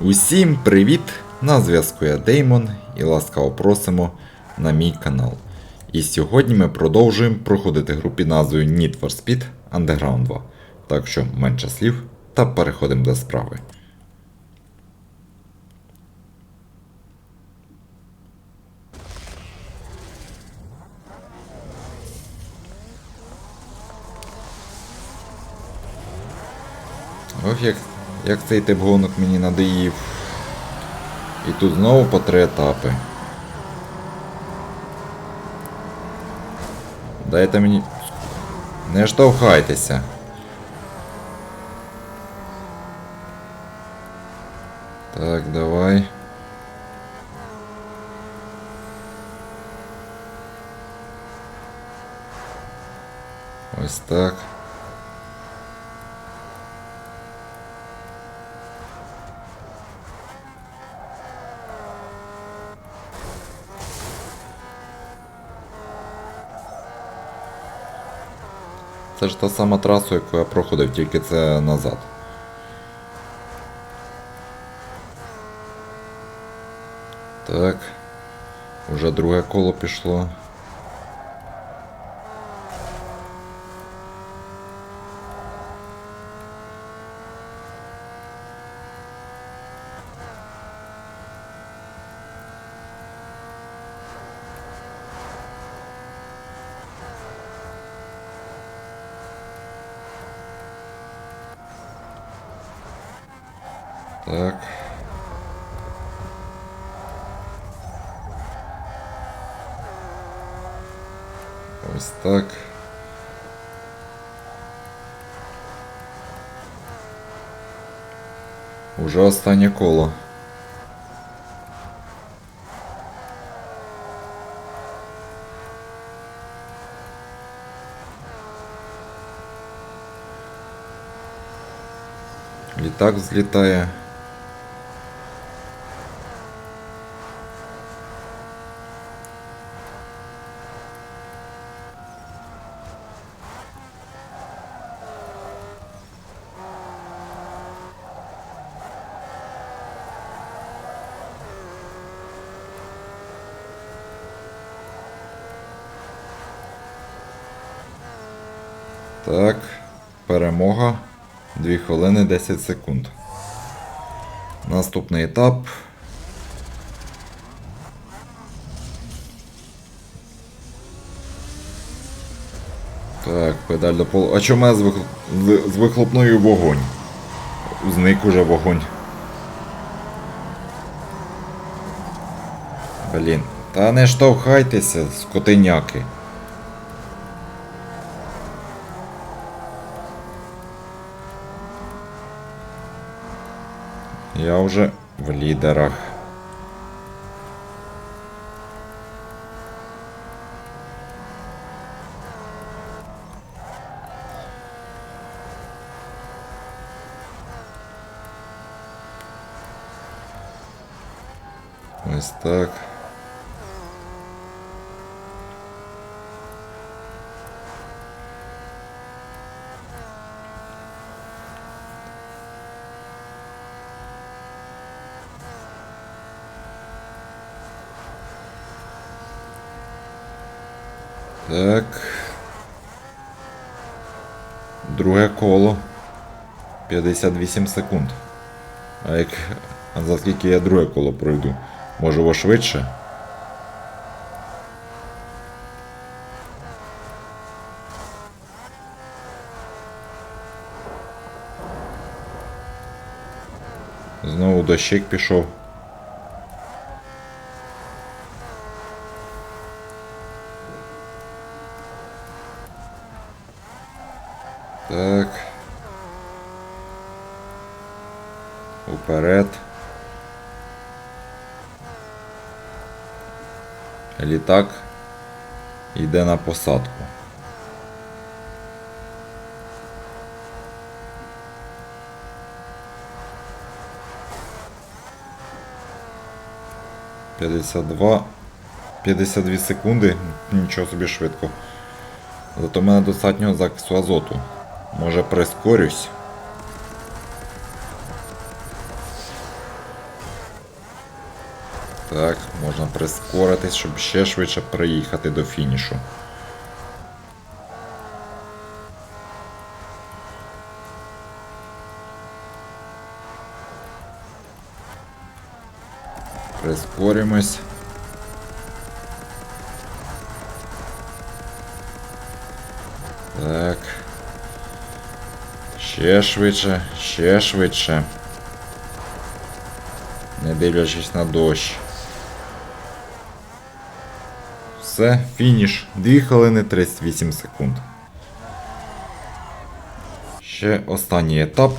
Усім привіт! На зв'язку я Деймон і ласкаво просимо на мій канал. І сьогодні ми продовжуємо проходити гру під назвою Need for Speed Underground 2. Так що менше слів та переходимо до справи. Ох, як, як цей тип гонок мені надоїв. І тут знову по три етапи. Дайте мені. Не штовхайтеся. Так, давай. Ось так. Це ж та сама траса, яку я проходив, тільки це назад. Так. Уже друге коло пішло. Так. Ось так. Уже останнє коло. Літак взлітає. Так, перемога. 2 хвилини 10 секунд. Наступний етап. Так, педаль до полу. А чому з, вихл... з- з вихлопною вогонь? Зник уже вогонь. Блін. Та не штовхайтеся, скотиняки. Я вже в лідерах. Ось так. Так. Друге коло. 58 секунд. А як. А за скільки я друге коло пройду? Може во швидше? Знову дощик пішов. Так. Уперед. Літак йде на посадку. П'ятдесят два. 52 секунди. Нічого собі швидко. Зато мене достатньо закису азоту. Може прискорюсь. Так, можна прискоритись, щоб ще швидше приїхати до фінішу. Прискорюємось. Так. Ще швидше, ще швидше. Не дивлячись на дощ. Все, фініш. 2 хвилини 38 секунд. Ще останній етап.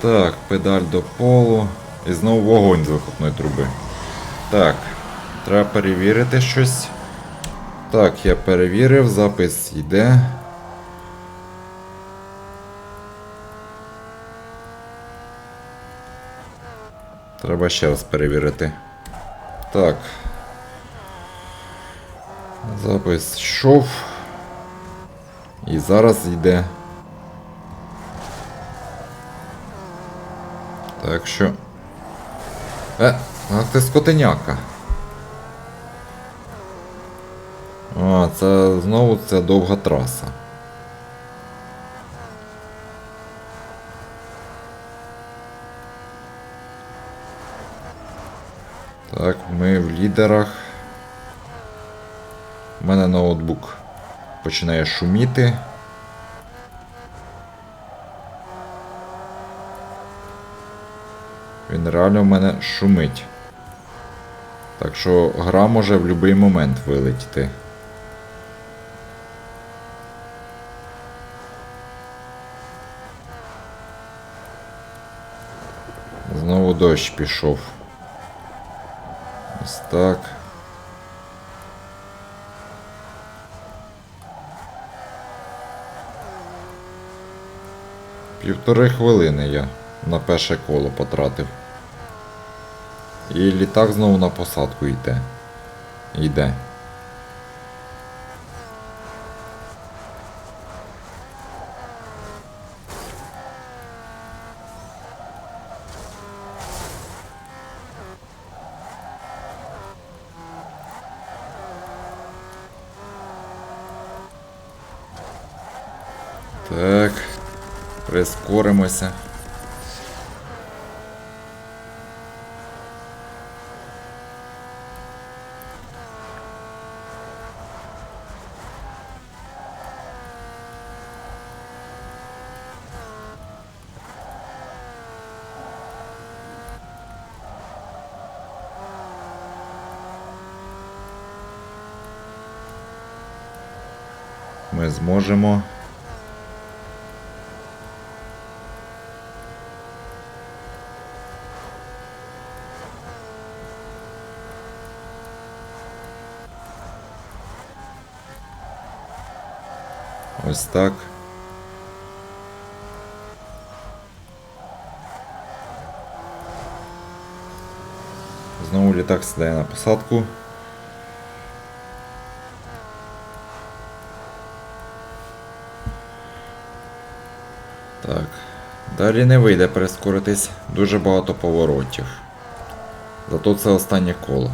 Так, педаль до полу. І знову вогонь з вихопної труби. Так, треба перевірити щось. Так, я перевірив, запис йде. Треба ще раз перевірити. Так. Запис йшов. І зараз йде. Так що. Е, ах ти скотиняка. А, це знову це довга траса. Так, ми в лідерах. У мене ноутбук починає шуміти. Він реально в мене шумить. Так що гра може в будь-який момент вилетіти. Знову дощ пішов. Ось так. Півтори хвилини я на перше коло потратив. І літак знову на посадку йде. Йде. Прискоримося. Ми зможемо. Ось так. Знову літак сідає на посадку. Так. Далі не вийде прискоритись, дуже багато поворотів. Зато це останнє коло.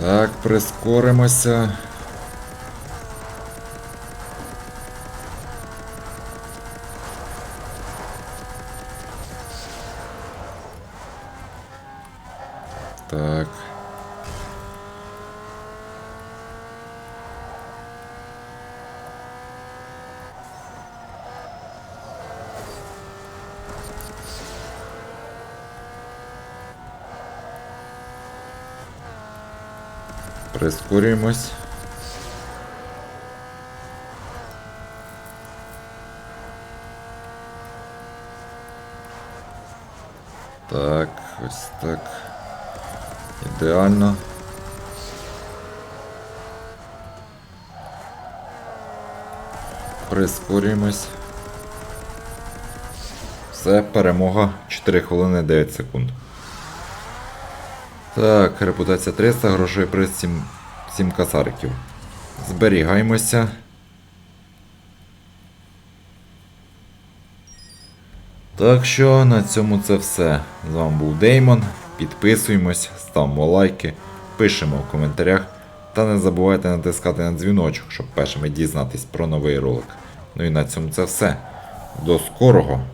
Так, прискоримося. Так. Прискорюємось. Так, ось так. Ідеально. Прискорюємось. Все, перемога 4 хвилини 9 секунд. Так, репутація 300, грошей приз 7, 7 касариків. Зберігаємося. Так що на цьому це все. З вами був Деймон. Підписуємось, ставимо лайки, пишемо в коментарях. Та не забувайте натискати на дзвіночок, щоб першими дізнатись про новий ролик. Ну і на цьому це все. До скорого!